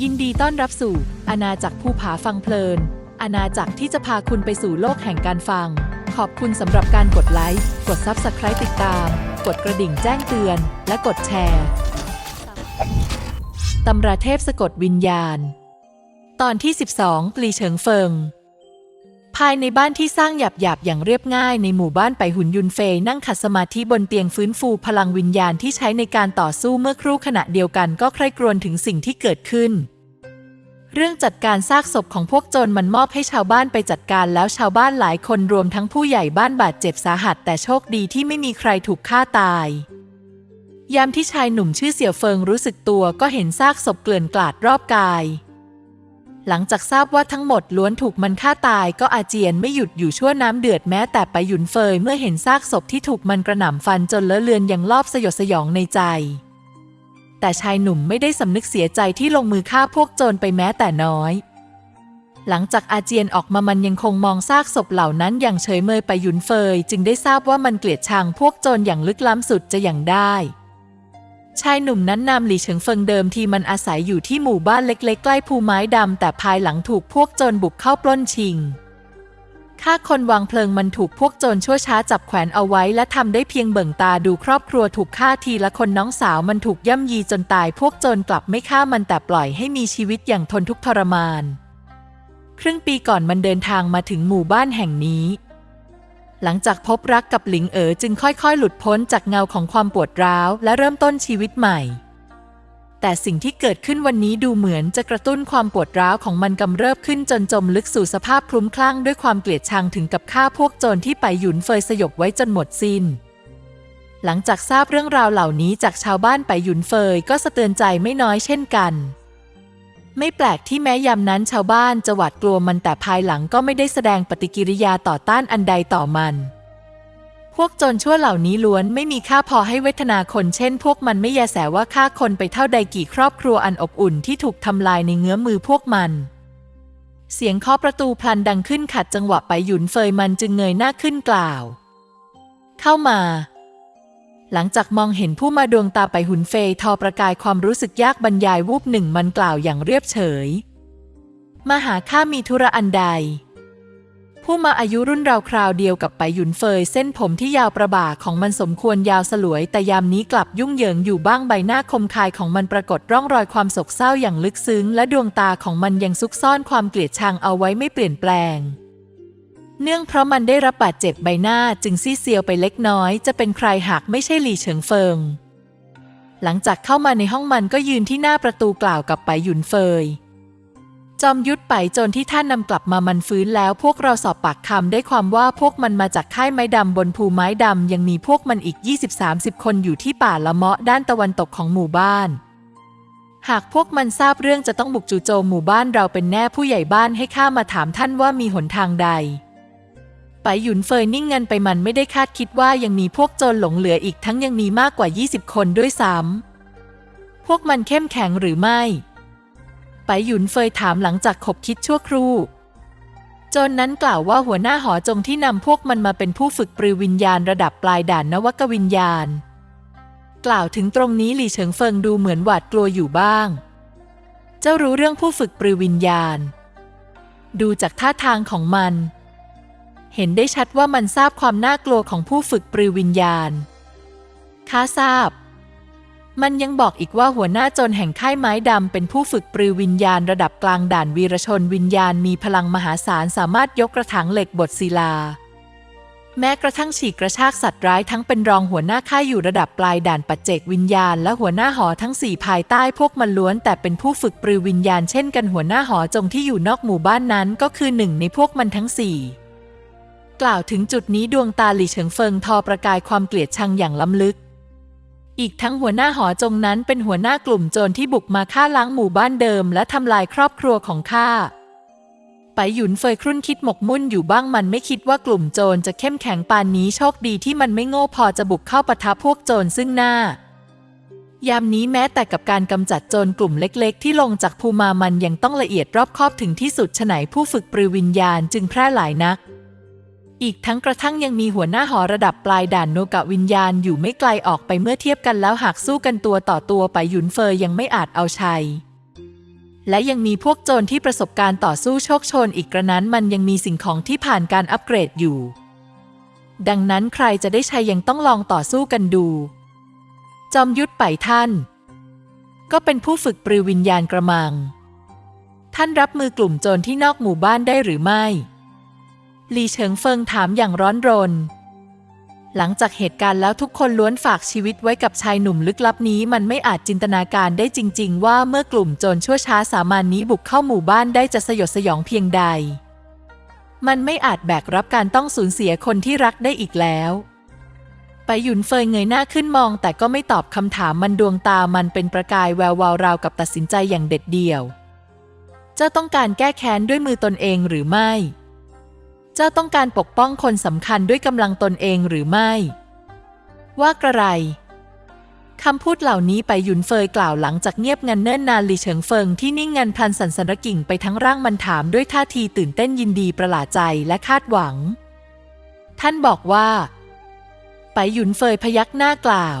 ยินดีต้อนรับสู่อาณาจักรภูผาฟังเพลิน อาณาจักรที่จะพาคุณไปสู่โลกแห่งการฟัง ขอบคุณสำหรับการกดไลค์ กด Subscribe ติดตาม กดกระดิ่งแจ้งเตือน และกดแชร์ตำราเทพสะกดวิญญาณ ตอนที่ 12 ปลีเฉิงเฟิง ภายในบ้านที่สร้างหยาบๆอย่างเรียบง่ายในหมู่บ้านไปหุนยุนเฟยนั่งขัดสมาธิบนเตียงฟื้นฟูพลังวิญญาณที่ใช้ในการต่อสู้เมื่อครู่ขณะเดียวกันก็ใคร่ครวญถึงสิ่งที่เกิดขึ้น เรื่องจัดการซากศพของพวกโจรมันมอบให้ชาวบ้านไปจัดการแล้วชาวบ้านหลายคนรวมทั้งผู้ใหญ่บ้านบาดเจ็บสาหัส แต่โชคดีที่ไม่มีใครถูกฆ่าตาย ยามที่ชายหนุ่มชื่อเสี่ยวเฟิงรู้สึกตัวก็เห็นซากศพเกลื่อนกลาดรอบกาย หลังจากทราบว่าทั้งหมดล้วนถูกมันฆ่าตายก็อาเจียนไม่หยุดอยู่ชั่วน้ำเดือดแม้แต่ไปหยุนเฟยเมื่อเห็นซากศพที่ถูกมันกระหน่ำฟันจนเลอะเลือนอยังลอบสยดสยองในใจ แต่ชายหนุ่มไม่ได้สำนึกเสียใจที่ลงมือฆ่าพวกโจรไปแม้แต่น้อย หลังจากอาเจียนออกมามันยังคงมองซากศพเหล่านั้นอย่างเฉยเมยไปหยุนเฟย จึงได้ทราบว่ามันเกลียดชังพวกโจรอย่างลึกล้ำสุดจะอย่างได้ ชายหนุ่มนั้นนำหลี่เฉิงเฟิงเดิมทีมันอาศัยอยู่ที่หมู่บ้านเล็กๆ ใกล้ภูไม้ดำแต่ภายหลังถูกพวกโจรบุกเข้าปล้นชิงฆ่าคนวางเพลิงมันถูกพวกโจรชั่วช้าจับแขวนเอาไว้ และทำได้เพียงเบิ่งตาดูครอบครัวถูกฆ่าทีละคนน้องสาวมันถูกย่ำยีจนตาย พวกโจรกลับไม่ฆ่ามันแต่ปล่อยให้มีชีวิตอย่างทนทุกข์ทรมาน ครึ่งปีก่อนมันเดินทางมาถึงหมู่บ้านแห่งนี้ หลังจากพบรักกับหลิงเอ๋อจึงค่อยๆ หลุดพ้นจากเงาของความปวดร้าว และเริ่มต้นชีวิตใหม่ แต่สิ่งที่เกิดขึ้นวันนี้ดูเหมือนจะกระตุ้นความปวดร้าวของมันกำเริบขึ้นจนจมลึกสู่สภาพคลุ้มคลั่งด้วยความเกลียดชังถึงกับฆ่าพวกโจรที่ไปหยุนเฟยสยบไว้จนหมดสิน้น หลังจากทราบเรื่องราวเหล่านี้จากชาวบ้านไปหยุนเฟยก็สะเตือนใจไม่น้อยเช่นกัน ไม่แปลกที่แม้ยามนั้นชาวบ้านจะหวาดกลัวมันแต่ภายหลังก็ไม่ได้แสดงปฏิกิริยาต่อต้านอันใดต่อมัน พวกจรชั่วเหล่านี้ล้วนไม่มีค่าพอให้เวทนาคนเช่น พวกมันไม่แยแสว่าฆ่าคนไปเท่าใดกี่ครอบครัวอันอบอุ่นที่ถูกทำลายในเงื้อมือพวกมัน เสียงเคาะประตูพลันดังขึ้นขัดจังหวะไปหยุนเฟยมันจึงเงยหน้าขึ้นกล่าว เข้ามา หลังจากมองเห็นผู้มาดวงตาไปหุนเฟยทอประกายความรู้สึกยากบรรยายวูบหนึ่งมันกล่าวอย่างเรียบเฉย มาหาข้ามีธุระอันใด ผู้มาอายุรุ่นราวคราวเดียวกับไปหยุนเฟยเส้นผมที่ยาวประบ่าของมันสมควรยาวสลวย แต่ยามนี้กลับยุ่งเหยิงอยู่บ้างใบหน้าคมคายของมันปรากฏร่องรอยความโศกเศร้าอย่างลึกซึ้ง และดวงตาของมันยังซุกซ่อนความเกลียดชังเอาไว้ไม่เปลี่ยนแปลง เนื่องเพราะมันได้รับบาดเจ็บใบหน้าจึงซีเซียวไปเล็กน้อย จะเป็นใครหากไม่ใช่หลี่เฉิงเฟิง หลังจากเข้ามาในห้องมันก็ยืนที่หน้าประตูกล่าวกับไปหยุนเฟย จอมยุทธไปจนที่ท่านนำกลับมามันฟื้นแล้วพวกเราสอบปากคำได้ความว่าพวกมันมาจากค่ายไม้ดำบนภูไม้ดำยังมีพวกมันอีก 20-30 คนอยู่ที่ป่าละเมาะด้านตะวันตกของหมู่บ้านหากพวกมันทราบเรื่องจะต้องบุกจู่โจมหมู่บ้านเราเป็นแน่ผู้ใหญ่บ้านให้ข้ามาถามท่านว่ามีหนทางใด ไปหยุนเฟยนิ่งเงินไปมันไม่ได้คาดคิดว่ายังมีพวกโจรหลงเหลืออีกทั้งยังมีมากกว่า 20 คนด้วยซ้ำพวกมันเข้มแข็งหรือไม่ ไปหยุนเฟยถามหลังจากขบคิดชั่วครู่โจนนั้นกล่าวว่าหัวหน้าหอจงที่นำพวกมันมาเป็นผู้ฝึกปรือวิญญาณระดับปลายด่านนวกวิญญาณ กล่าวถึงตรงนี้หลี่เฉิงเฟิงดูเหมือนหวาดกลัวอยู่บ้าง เจ้ารู้เรื่องผู้ฝึกปรือวิญญาณ ดูจากท่าทางของมัน เห็นได้ชัดว่ามันทราบความน่ากลัวของผู้ฝึกปรือวิญญาณข้าทราบ มันยังบอกอีกว่าหัวหน้าจรแห่งค่ายไม้ดำเป็นผู้ฝึกปรือวิญญาณระดับกลางด่านวีรชนวิญญาณมีพลังมหาศาลสามารถยกกระถางเหล็กบทศิลา แม้กระทั่งฉีกกระชากสัตว์ร้ายทั้งเป็นรองหัวหน้าค่ายอยู่ระดับปลายด่านปัจเจกวิญญาณ และหัวหน้าหอทั้งสี่ภายใต้พวกมันล้วน แต่เป็นผู้ฝึกปรือวิญญาณเช่นกันหัวหน้าหอจงที่อยู่นอกหมู่บ้านนั้นก็คือหนึ่งในพวกมันทั้งสี่ กล่าวถึงจุดนี้ดวงตาหลี่เฉิงเฟิงทอประกายความเกลียดชังอย่างล้ำลึก อีกทั้งหัวหน้าหอจงนั้นเป็นหัวหน้ากลุ่มโจรที่บุกมาฆ่าล้างหมู่บ้านเดิม และทำลายครอบครัวของข้าไปหยุนเฟยครุ่นคิดหมกมุ่นอยู่บ้างมันไม่คิดว่ากลุ่มโจรจะเข้มแข็งปานนี้โชคดีที่มันไม่โง่พอจะบุกเข้าปะทะพวกโจรซึ่งหน้ายามนี้แม้แต่กับการกำจัดโจรกลุ่มเล็ก ๆ ที่ลงจากภูมามันยังต้องละเอียดรอบคอบถึงที่สุดฉไหนผู้ฝึกปรือวิญญาณจึงแพร่หลายนัก อีกทั้งกระทั่งยังมีหัวหน้าหอระดับปลายด่านโนกะวิญญาณอยู่ไม่ไกลออกไปเมื่อเทียบกันแล้วหากสู้กันตัวต่อตัวไปหยุนเฟยยังไม่อาจเอาชัย และยังมีพวกโจรที่ประสบการณ์ต่อสู้โชคโชนอีกกระนั้นมันยังมีสิ่งของที่ผ่านการอัปเกรดอยู่ ดังนั้นใครจะได้ใช้ยังต้องลองต่อสู้กันดู จอมยุทธไปท่าน ก็เป็นผู้ฝึกปรือวิญญาณกระมัง ท่านรับมือกลุ่มโจรที่นอกหมู่บ้านได้หรือไม่ ลีเฉิงเฟิงถามอย่างร้อนรน หลังจากเหตุการณ์แล้วทุกคนล้วนฝากชีวิตไว้กับชายหนุ่มลึกลับนี้ มันไม่อาจจินตนาการได้จริง ๆ ว่าเมื่อกลุ่มโจรชั่วช้าสามัญนนี้บุกเข้าหมู่บ้านได้จะสยดสยองเพียงใด มันไม่อาจแบกรับการต้องสูญเสียคนที่รักได้อีกแล้วไปหยุนเฟยเงยหน้าขึ้นมอง แต่ก็ไม่ตอบคำถามมันดวงตามันเป็นประกายแวววาวราวกับตัดสินใจอย่างเด็ดเดี่ยว เจ้าต้องการแก้แค้นด้วยมือตนเองหรือไม่ เจ้าต้องการปกป้องคนสำคัญด้วยกำลังตนเองหรือไม่ ว่ากระไรคำพูดเหล่านี้ไปหยุนเฟยกล่าวหลังจากเงียบงันเนิ่นนานหลีเฉิงเฟิงที่นิ่งงันพลันสันสนระกิ่งไปทั้งร่างมันถามด้วยท่าทีตื่นเต้นยินดีประหลาดใจและคาดหวัง ท่านบอกว่า ไปหยุนเฟยพยักหน้ากล่าว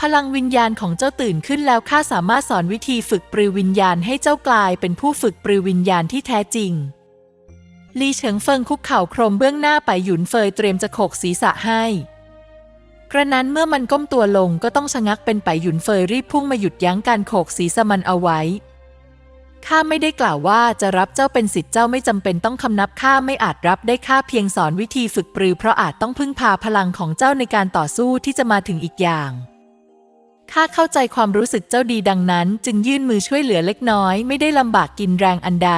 พลังวิญญาณของเจ้าตื่นขึ้นแล้วข้าสามารถสอนวิธีฝึกปรือวิญญาณให้เจ้ากลายเป็นผู้ฝึกปรือวิญญาณที่แท้จริง ลีเฉิงเฟิงคุกเข่าโครมเบื้องหน้าไปหยุนเฟยเตรียมจะโขกศีรษะให้ กระนั้นเมื่อมันก้มตัวลงก็ต้องชะงักเป็นไปหยุนเฟยรีบพุ่งมาหยุดยั้งการโขกศีรษะมันเอาไว้ข้าไม่ได้กล่าวว่าจะรับเจ้าเป็นสิทธิ์เจ้าไม่จำเป็นต้องคำนับข้าไม่อาจรับได้ข้าเพียงสอนวิธีฝึกปรือ เพราะอาจต้องพึ่งพาพลังของเจ้าในการต่อสู้ที่จะมาถึงอีกอย่างข้าเข้าใจความรู้สึกเจ้าดีดังนั้น จึงยื่นมือช่วยเหลือเล็กน้อย ไม่ได้ลำบากกินแรงอันใด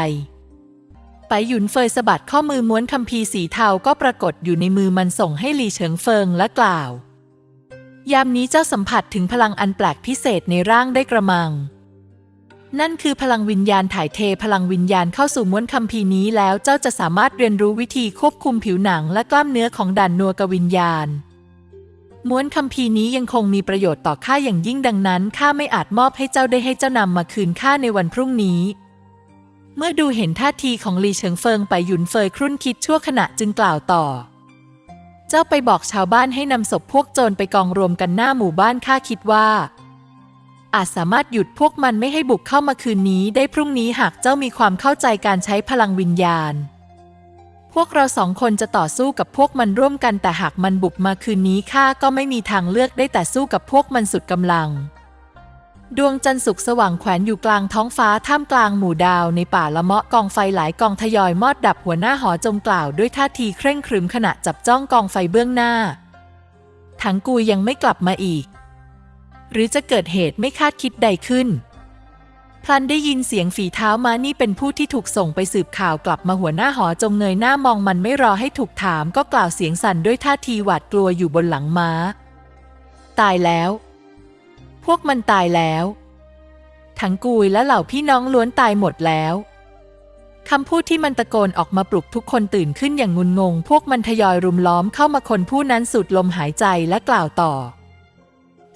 ไปหยุนเฟยสะบัดข้อมือม้วนคัมภีร์สีเทาก็ปรากฏอยู่ในมือมันส่งให้หลีเฉิงเฟิงและกล่าว ยามนี้เจ้าสัมผัสถึงพลังอันแปลกพิเศษในร่างได้กระมัง นั่นคือพลังวิญญาณถ่ายเทพลังวิญญาณเข้าสู่ม้วนคัมภีร์นี้แล้วเจ้าจะสามารถเรียนรู้วิธีควบคุมผิวหนังและกล้ามเนื้อของด่านนัวกวิญญาณ ม้วนคัมภีร์นี้ยังคงมีประโยชน์ต่อข้าอย่างยิ่งดังนั้นข้าไม่อาจมอบให้เจ้าได้ให้เจ้านำมาคืนข้าในวันพรุ่งนี้ เมื่อดูเห็นท่าทีของลีเฉิงเฟิงไปหยุนเฟยครุ่นคิดชั่วขณะจึงกล่าวต่อ เจ้าไปบอกชาวบ้านให้นำศพพวกโจรไปกองรวมกันหน้าหมู่บ้านข้าคิดว่า อาจสามารถหยุดพวกมันไม่ให้บุกเข้ามาคืนนี้ได้พรุ่งนี้หากเจ้ามีความเข้าใจการใช้พลังวิญญาณ พวกเราสองคนจะต่อสู้กับพวกมันร่วมกันแต่หากมันบุกมาคืนนี้ข้าก็ไม่มีทางเลือกได้แต่สู้กับพวกมันสุดกำลัง ดวงจันทร์สุกสว่างแขวนอยู่กลางท้องฟ้าท่ามกลางหมู่ดาวในป่าละเมาะกองไฟหลายกองทยอยมอดดับหัวหน้าหอจงกล่าวด้วยท่าทีเคร่งครึมขณะจับจ้องกองไฟเบื้องหน้า ถังกุยยังไม่กลับมาอีก หรือจะเกิดเหตุไม่คาดคิดใดขึ้น พลันได้ยินเสียงฝีเท้ามานี่เป็นผู้ที่ถูกส่งไปสืบข่าวกลับมาหัวหน้าหอจงเงยหน้ามองมันไม่รอให้ถูกถามก็กล่าวเสียงสั่นด้วยท่าทีหวาดกลัวอยู่บนหลังม้า ตายแล้ว พวกมันตายแล้ว ทั้งกุยและเหล่าพี่น้องล้วนตายหมดแล้วคำพูดที่มันตะโกนออกมาปลุกทุกคนตื่นขึ้นอย่างงุนงง พวกมันทยอยรุมล้อมเข้ามาคนผู้นั้นสูดลมหายใจและกล่าวต่อ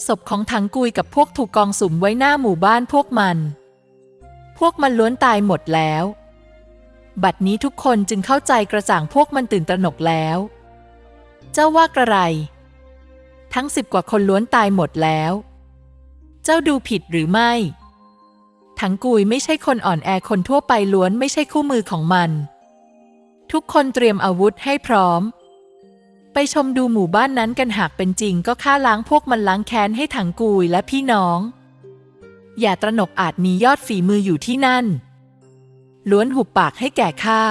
ศพของถังกุยกับพวกถูกกองสุมไว้หน้าหมู่บ้านพวกมัน พวกมันล้วนตายหมดแล้ว บัดนี้ทุกคนจึงเข้าใจกระจ่างพวกมันตื่นตระหนกแล้ว เจ้าว่ากระไร ทั้งสิบกว่าคนล้วนตายหมดแล้ว จ้าดูผิดหรือไม่ ถังกุยไม่ใช่คนอ่อนแอคนทั่วไปล้วนไม่ใช่คู่มือของมัน ทุกคนเตรียมอาวุธให้พร้อม ไปชมดูหมู่บ้านนั้นกันหากเป็นจริงก็ฆ่าล้างพวกมันล้างแค้นให้ถังกุยและพี่น้อง อย่าตระหนกอาจมียอดฝีมืออยู่ที่นั่น ล้วนหุบปากให้แก่ข้า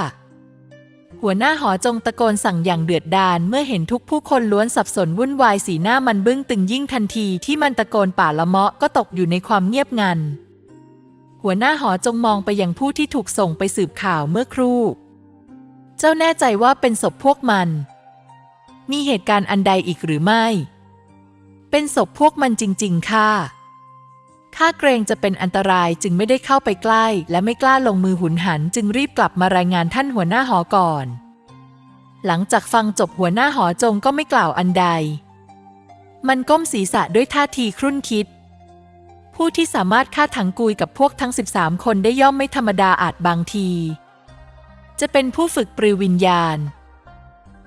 หัวหน้าหอจงตะโกนสั่งอย่างเดือดดาลเมื่อเห็นทุกผู้คนล้วนสับสนวุ่นวายสีหน้ามันบึ้งตึงยิ่งทันทีที่มันตะโกนป่าละเมาะก็ตกอยู่ในความเงียบงัน หัวหน้าหอจงมองไปยังผู้ที่ถูกส่งไปสืบข่าวเมื่อครู่ เจ้าแน่ใจว่าเป็นศพพวกมัน มีเหตุการณ์อันใดอีกหรือไม่ เป็นศพพวกมันจริง ๆ ค่ะ ข้าเกรงจะเป็นอันตรายจึงไม่ได้เข้าไปใกล้ และไม่กล้าลงมือหุนหัน จึงรีบกลับมารายงานท่านหัวหน้าหอก่อน หลังจากฟังจบหัวหน้าหอจงก็ไม่กล่าวอันใด มันก้มศีรษะด้วยท่าทีครุ่นคิด ผู้ที่สามารถฆ่าถังกุยกับพวกทั้ง 13 คนได้ย่อมไม่ธรรมดาอาจบางที จะเป็นผู้ฝึกปรือวิญญาณ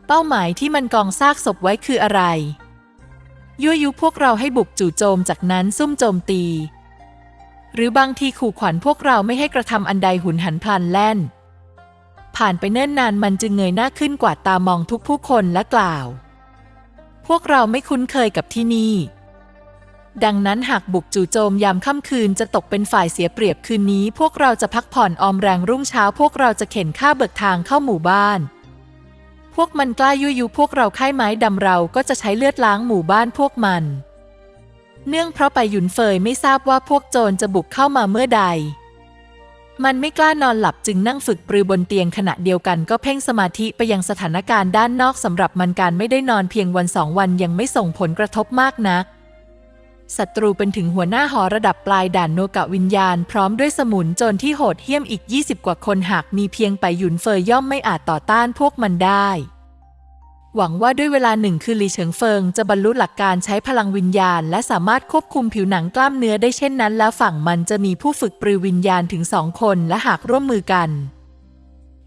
เป้าหมายที่มันกองซากศพไว้คืออะไร ยั่วยุพวกเราให้บุกจู่โจมจากนั้นซุ่มโจมตี หรือบางทีขู่ขวัญพวกเราไม่ให้กระทำอันใดหุนหันพลันแล่น ผ่านไปเนิ่นนานมันจึงเงยหน้าขึ้นกวาดตามองทุกผู้คนและกล่าว พวกเราไม่คุ้นเคยกับที่นี่ ดังนั้นหากบุกจู่โจมยามค่ำคืนจะตกเป็นฝ่ายเสียเปรียบคืนนี้ พวกเราจะพักผ่อนออมแรงรุ่งเช้า พวกเราจะเข็นข้าเบิกทางเข้าหมู่บ้าน พวกมันกล้ายุยยุพวกเราค่ายไม้ดำเราก็จะใช้เลือดล้างหมู่บ้านพวกมัน เนื่องเพราะไปหยุนเฟยไม่ทราบว่าพวกโจรจะบุกเข้ามาเมื่อใด มันไม่กล้านอนหลับจึงนั่งฝึกปรือบนเตียงขณะเดียวกันก็เพ่งสมาธิไปยังสถานการณ์ด้านนอกสำหรับมันการไม่ได้นอนเพียงวันสองวันยังไม่ส่งผลกระทบมากนักศัตรูเป็นถึงหัวหน้าหอระดับปลายด่านโนกะวิญญาณพร้อมด้วยสมุนโจรที่โหดเหี้ยมอีก 20 กว่าคนหากมีเพียงไปหยุนเฟยย่อมไม่อาจต่อต้านพวกมันได้ หวังว่าด้วยเวลาหนึ่งคือหลีเฉิงเฟิงจะบรรลุหลักการใช้พลังวิญญาณ และสามารถควบคุมผิวหนังกล้ามเนื้อได้เช่นนั้น แล้วฝั่งมันจะมีผู้ฝึกปรือวิญญาณถึงสองคนและหากร่วมมือกัน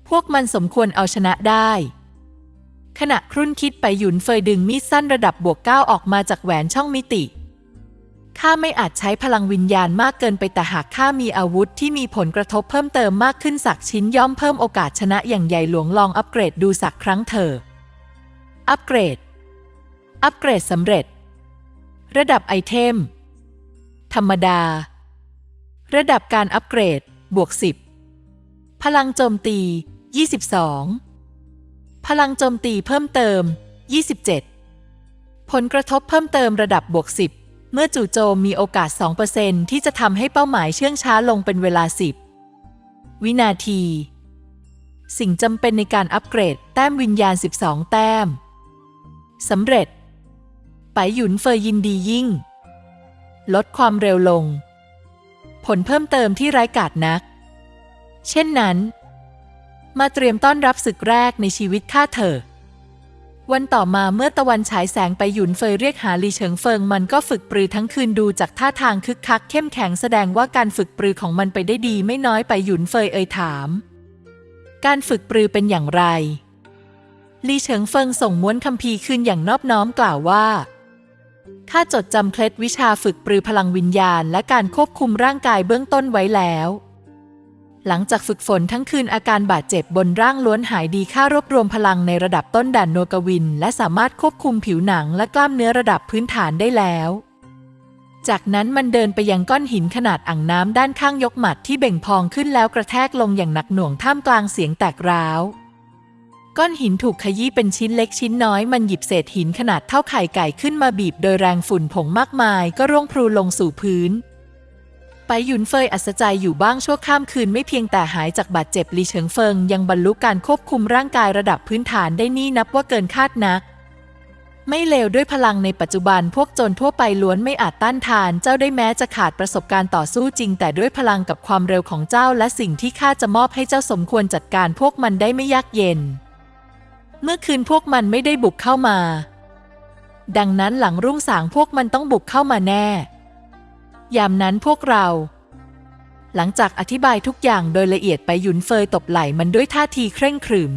พวกมันสมควรเอาชนะได้ ขณะครุ่นคิดไปหยุนเฟยดึงมีดสั้นระดับบวกเก้าออกมาจากแหวนช่องมิติข้าไม่อาจใช้พลังวิญญาณมากเกินไปแต่หากข้ามีอาวุธที่มีผลกระทบเพิ่มเติมมากขึ้นสักชิ้นย่อมเพิ่มโอกาสชนะอย่างใหญ่หลวงลองอัปเกรดดูสักครั้งเถอะ อัปเกรด อัปเกรดสำเร็จ ระดับไอเทม ธรรมดา ระดับการอัปเกรด บวก 10 พลังโจมตี 22 พลังโจมตีเพิ่มเติม 27 ผลกระทบเพิ่มเติมระดับบวก 10 เมื่อจู่โจมมีโอกาส 2%ที่จะทำให้เป้าหมายเชื่องช้าลงเป็นเวลา 10 วินาที สิ่งจำเป็นในการอัปเกรด แต้มวิญญาณ 12 แต้ม สำเร็จ ไปหยุนเฟยยินดียิ่ง ลดความเร็วลง ผลเพิ่มเติมที่ไร้กาดนัก เช่นนั้น มาเตรียมต้อนรับศึกแรกในชีวิตข้าเถอะวันต่อมาเมื่อตะวันฉายแสงไปหยุนเฟยเรียกหาลีเฉิงเฟิงมันก็ฝึกปรือทั้งคืนดูจากท่าทางคึกคัก เข้มแข็งแสดงว่าการฝึกปรือของมันไปได้ดีไม่น้อยไปหยุนเฟยเอ่ยถาม การฝึกปรือเป็นอย่างไร ลีเฉิงเฟิงส่งม้วนคัมภีร์คืนอย่างนอบน้อมกล่าวว่าข้าจดจำเคล็ดวิชาฝึกปรือพลังวิญญาณและการควบคุมร่างกายเบื้องต้นไว้แล้ว หลังจากฝึกฝนทั้งคืนอาการบาดเจ็บบนร่างล้วนหายดีข้ารวบรวมพลังในระดับต้นด่านโนกวิน และสามารถควบคุมผิวหนังและกล้ามเนื้อระดับพื้นฐานได้แล้ว จากนั้นมันเดินไปยังก้อนหินขนาดอ่างน้ำด้านข้างยกหมัดที่เบ่งพองขึ้นแล้วกระแทกลงอย่างหนักหน่วงท่ามกลางเสียงแตกร้าว ก้อนหินถูกขยี้เป็นชิ้นเล็กชิ้นน้อยมันหยิบเศษหินขนาดเท่าไข่ไก่ขึ้นมาบีบโดยแรงฝุ่นผงมากมาย ก็ร่วงพลูลงสู่พื้น ไปหยุนเฟยอัศจรรย์อยู่บ้างชั่วข้ามคืนไม่เพียงแต่หายจากบาดเจ็บลีเฉิงเฟิง ยังบรรลุการควบคุมร่างกายระดับพื้นฐานได้นี่นับว่าเกินคาดนัก ไม่เลวด้วยพลังในปัจจุบันพวกโจรทั่วไปล้วนไม่อาจต้านทาน เจ้าได้แม้จะขาดประสบการณ์ต่อสู้จริง แต่ด้วยพลังกับความเร็วของเจ้าและสิ่งที่ข้าจะมอบให้เจ้าสมควรจัดการพวกมันได้ไม่ยากเย็น เมื่อคืนพวกมันไม่ได้บุกเข้ามา ดังนั้นหลังรุ่งสางพวกมันต้องบุกเข้ามาแน่ ยามนั้นพวกเรา หลังจากอธิบายทุกอย่างโดยละเอียดไปหยุนเฟยตบไหล่มันด้วยท่าทีเคร่งขรึม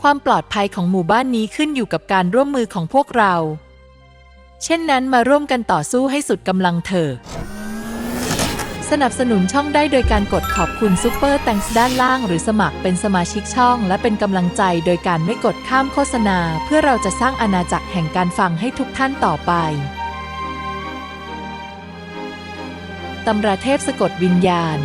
ความปลอดภัยของหมู่บ้านนี้ขึ้นอยู่กับการร่วมมือของพวกเรา เช่นนั้นมาร่วมกันต่อสู้ให้สุดกำลังเถอะ สนับสนุนช่องได้โดยการกดขอบคุณซูเปอร์แตงส์ด้านล่าง หรือสมัครเป็นสมาชิกช่อง และเป็นกำลังใจโดยการไม่กดข้ามโฆษณา เพื่อเราจะสร้างอาณาจักรแห่งการฟังให้ทุกท่านต่อไปตำราเทพสะกดวิญญาณ